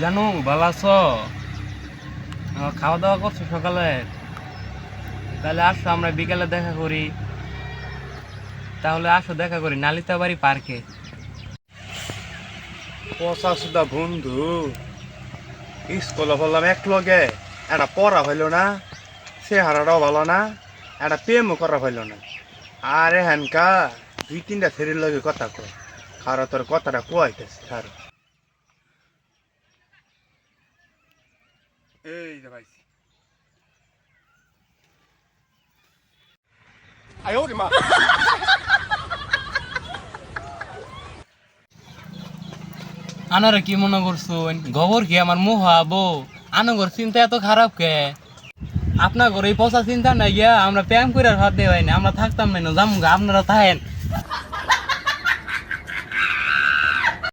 জানো, ভালো আছো? খাওয়া দাওয়া করছ সকালে? তাহলে আসো, আমরা বিকালে দেখা করি। তাহলে আসো, দেখা করি, নালিতা বাড়ি পার্কে। বন্ধু। স্কুলে বললাম এক লগে, একটা পড়া হইল না সে চেহারাটাও ভালো না, একটা প্রেমও করা হইল না। আর এখানকা দুই তিনটা ছেলের লগে কথা কয়। খারো তোর কথাটা কোয়াইতেছে খারো এই যে ভাইছি আনারে কি মনে করছ? গোবর কি আমার মুহ আবো আনগর চিন্তা এত খারাপ কে? আপনার ঘরে এই পচা চিন্তা নাই গিয়া আমরা প্যাম করে আর হাত দেওয়াই না আমরা থাকতাম না জামগা আপনারা থাকেন।